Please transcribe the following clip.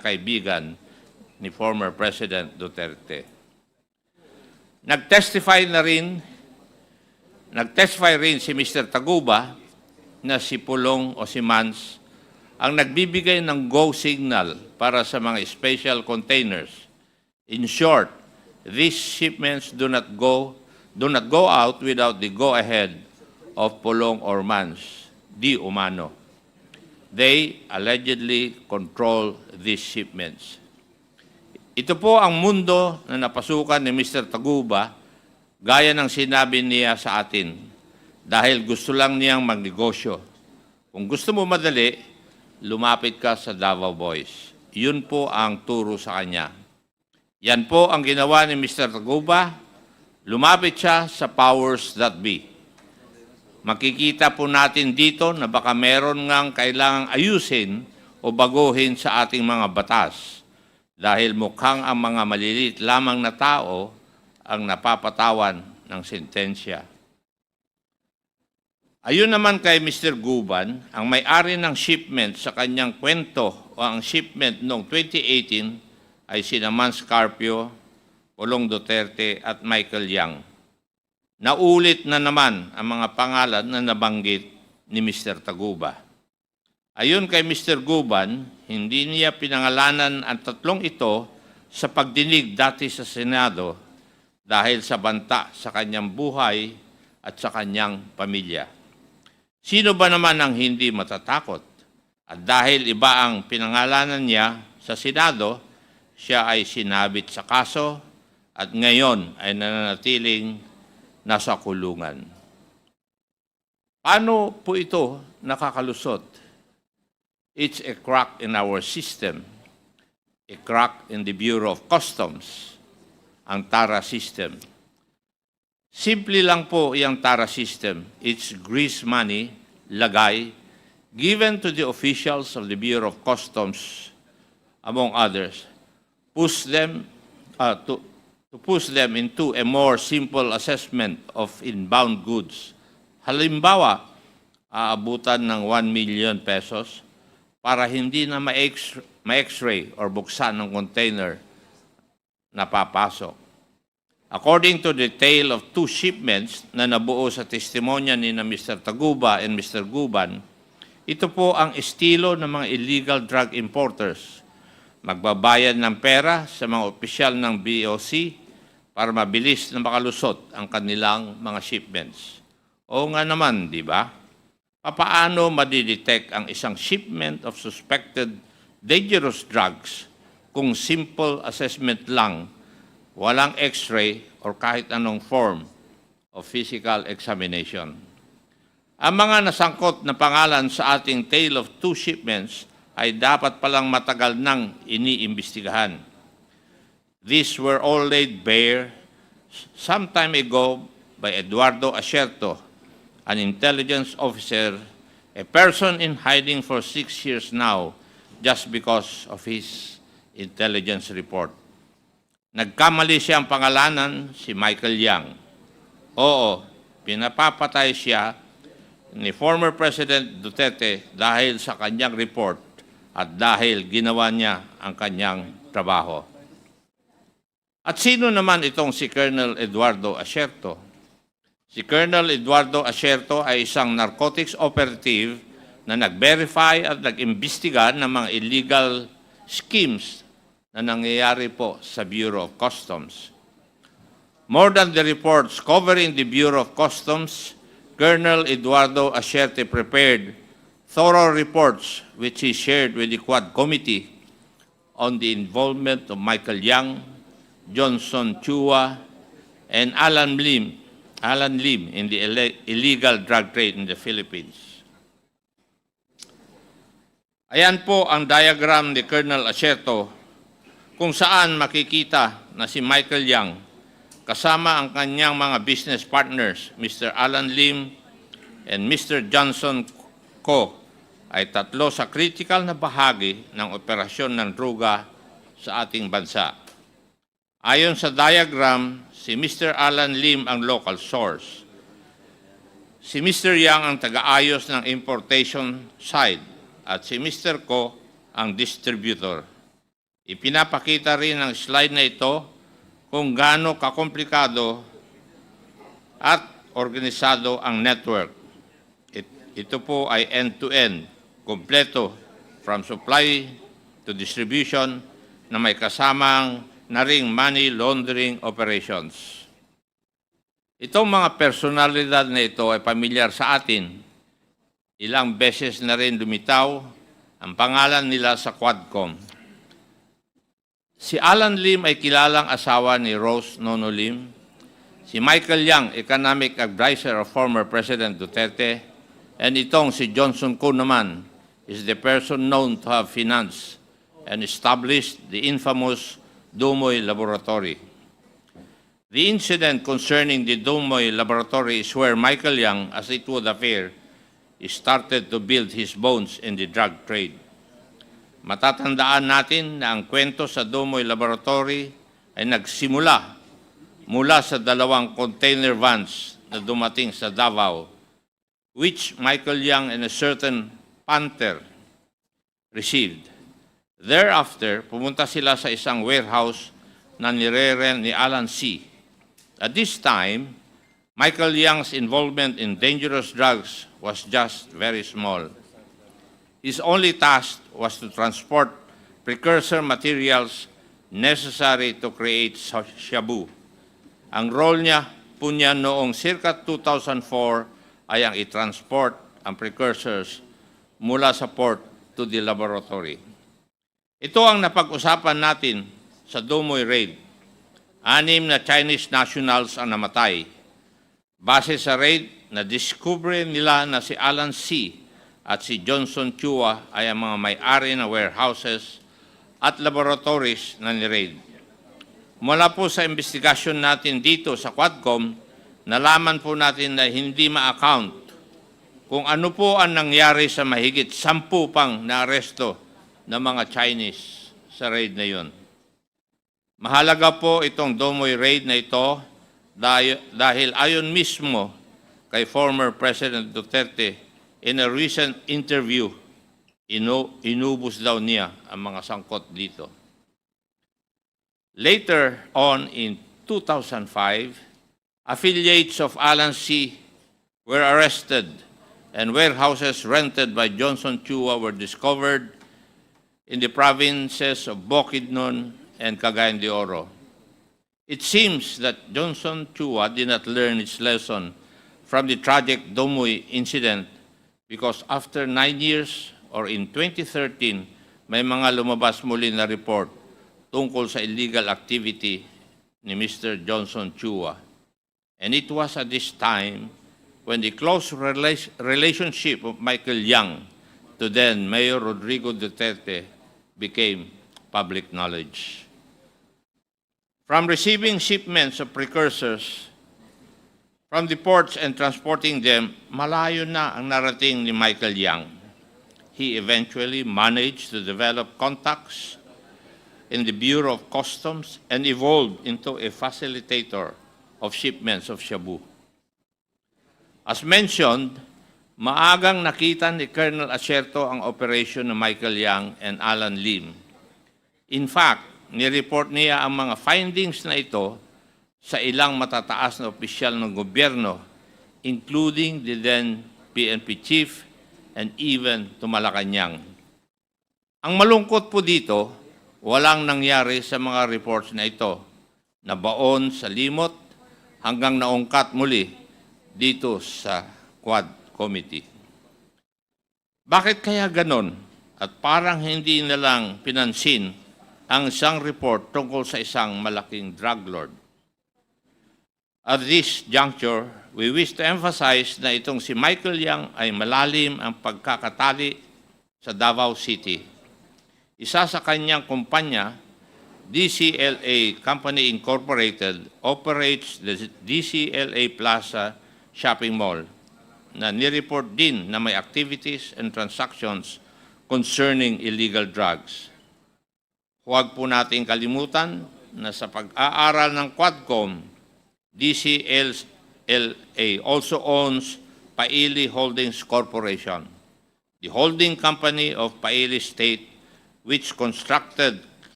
kaibigan ni former President Duterte. Nag-testify na rin, nag-testify rin si Mr. Taguba na si Pulong o si Mans ang nagbibigay ng go signal para sa mga special containers. In short, these shipments do not go do not go out without the go ahead of Pulong or Mans, di umano. They allegedly control these shipments. Ito po ang mundo na napasukan ni Mr. Taguba gaya ng sinabi niya sa atin dahil gusto lang niyang magnegosyo. Kung gusto mo madali, lumapit ka sa Davao Boys. Yun po ang turo sa kanya. Yan po ang ginawa ni Mr. Taguba. Lumapit siya sa powers that be. Makikita po natin dito na baka meron ngang kailangang ayusin o baguhin sa ating mga batas dahil mukhang ang mga maliliit lamang na tao ang napapatawan ng sentensya. Ayun naman kay Mr. Guban, ang may-ari ng shipment sa kanyang kwento o ang shipment noong 2018 ay sina Mans Carpio, Pulong Duterte at Michael Yang. Naulit na naman ang mga pangalan na nabanggit ni Mr. Taguba. Ayon kay Mr. Guban, hindi niya pinangalanan ang tatlong ito sa pagdinig dati sa Senado dahil sa banta sa kanyang buhay at sa kanyang pamilya. Sino ba naman ang hindi matatakot? At dahil iba ang pinangalanan niya sa Senado, siya ay sinabit sa kaso at ngayon ay nananatiling nasa kulungan. Paano po ito nakakalusot? It's a crack in our system, a crack in the Bureau of Customs, ang TARA system. Simple lang po yung TARA system. It's grease money, lagay, given to the officials of the Bureau of Customs, among others, push them uh, to, to push them into a more simple assessment of inbound goods. Halimbawa, aabutan ng 1 million pesos para hindi na ma-X- ma-x-ray or buksan ng container na papasok. According to the tale of two shipments na nabuo sa testimonya ni na Mr. Taguba and Mr. Guban, ito po ang estilo ng mga illegal drug importers. Magbabayad ng pera sa mga opisyal ng BOC para mabilis na makalusot ang kanilang mga shipments. Oo nga naman, di ba? Papaano madidetect ang isang shipment of suspected dangerous drugs kung simple assessment lang, walang x-ray or kahit anong form of physical examination? Ang mga nasangkot na pangalan sa ating tale of two shipments ay dapat palang matagal nang iniimbestigahan. These were all laid bare some time ago by Eduardo Asierto, an intelligence officer, a person in hiding for six years now just because of his intelligence report. Nagkamali siyang pangalanan si Michael Yang. Oo, pinapapatay siya ni former President Duterte dahil sa kanyang report at dahil ginawa niya ang kanyang trabaho. At sino naman itong si Colonel Eduardo Asierto? Si Colonel Eduardo Asierto ay isang narcotics operative na nag-verify at nag-imbestiga ng mga illegal schemes na nangyayari po sa Bureau of Customs. More than the reports covering the Bureau of Customs, Colonel Eduardo Ascierte prepared thorough reports which he shared with the Quad Committee on the involvement of Michael Yang, Johnson Chua, and Alan Lim, Alan Lim in the ille- illegal drug trade in the Philippines. Ayan po ang diagram ni Colonel Asierto kung saan makikita na si Michael Yang kasama ang kanyang mga business partners, Mr. Alan Lim and Mr. Johnson Ko, ay tatlo sa critical na bahagi ng operasyon ng druga sa ating bansa. Ayon sa diagram, si Mr. Alan Lim ang local source. Si Mr. Yang ang taga-ayos ng importation side at si Mr. Ko ang distributor. Ipinapakita rin ng slide na ito kung gaano kakomplikado at organisado ang network. It- ito po ay end-to-end, kompleto, from supply to distribution na may kasamang na ring money laundering operations. Itong mga personalidad na ito ay pamilyar sa atin. Ilang beses na rin lumitaw ang pangalan nila sa Quadcom. Si Alan Lim ay kilalang asawa ni Rose Nono Lim. Si Michael Yang, Economic Advisor of former President Duterte. And itong si Johnson Kuhn naman is the person known to have financed and established the infamous Dumoy Laboratory. The incident concerning the Dumoy Laboratory is where Michael Yang, as it would appear, started to build his bones in the drug trade. Matatandaan natin na ang kwento sa Dumoy Laboratory ay nagsimula mula sa dalawang container vans na dumating sa Davao, which Michael Young and a certain Panther received. Thereafter, pumunta sila sa isang warehouse na nireren ni Alan C. At this time, Michael Young's involvement in dangerous drugs was just very small. His only task was to transport precursor materials necessary to create shabu. Ang role niya po niya noong circa 2004 ay ang i-transport ang precursors mula sa port to the laboratory. Ito ang napag-usapan natin sa Dumoy Raid. Anim na Chinese nationals ang namatay. Base sa raid, na-discover nila na si Alan C. at si Johnson Chua ay ang mga may-ari ng warehouses at laboratories na ni-raid. Mula po sa investigasyon natin dito sa Quadcom, nalaman po natin na hindi ma-account kung ano po ang nangyari sa mahigit sampu pang naaresto ng mga Chinese sa raid na yon. Mahalaga po itong Domoy raid na ito dahil ayon mismo kay former President Duterte in a recent interview, inu, inubos daw niya ang mga sangkot dito. Later on in 2005, affiliates of Alan C. were arrested and warehouses rented by Johnson Chua were discovered in the provinces of Bukidnon and Cagayan de Oro. It seems that Johnson Chua did not learn its lesson from the tragic Domoy incident because after nine years or in 2013, may mga lumabas muli na report tungkol sa illegal activity ni Mr. Johnson Chua. And it was at this time when the close rela- relationship of Michael Young to then Mayor Rodrigo Duterte became public knowledge. From receiving shipments of precursors from the ports and transporting them, malayo na ang narating ni Michael Young. He eventually managed to develop contacts in the Bureau of Customs and evolved into a facilitator of shipments of shabu. As mentioned, maagang nakita ni Colonel Acerto ang operation ng Michael Young and Alan Lim. In fact, nireport niya ang mga findings na ito sa ilang matataas na opisyal ng gobyerno, including the then PNP chief and even to Malacanang. Ang malungkot po dito, walang nangyari sa mga reports na ito, na baon sa limot hanggang naungkat muli dito sa Quad Committee. Bakit kaya ganon? At parang hindi na lang pinansin ang isang report tungkol sa isang malaking drug lord. At this juncture, we wish to emphasize na itong si Michael Yang ay malalim ang pagkakatali sa Davao City. Isa sa kanyang kumpanya, DCLA Company Incorporated, operates the DCLA Plaza Shopping Mall na nireport din na may activities and transactions concerning illegal drugs. Huwag po nating kalimutan na sa pag-aaral ng Quadcom, DCLA also owns Paili Holdings Corporation, the holding company of Paili State, which constructed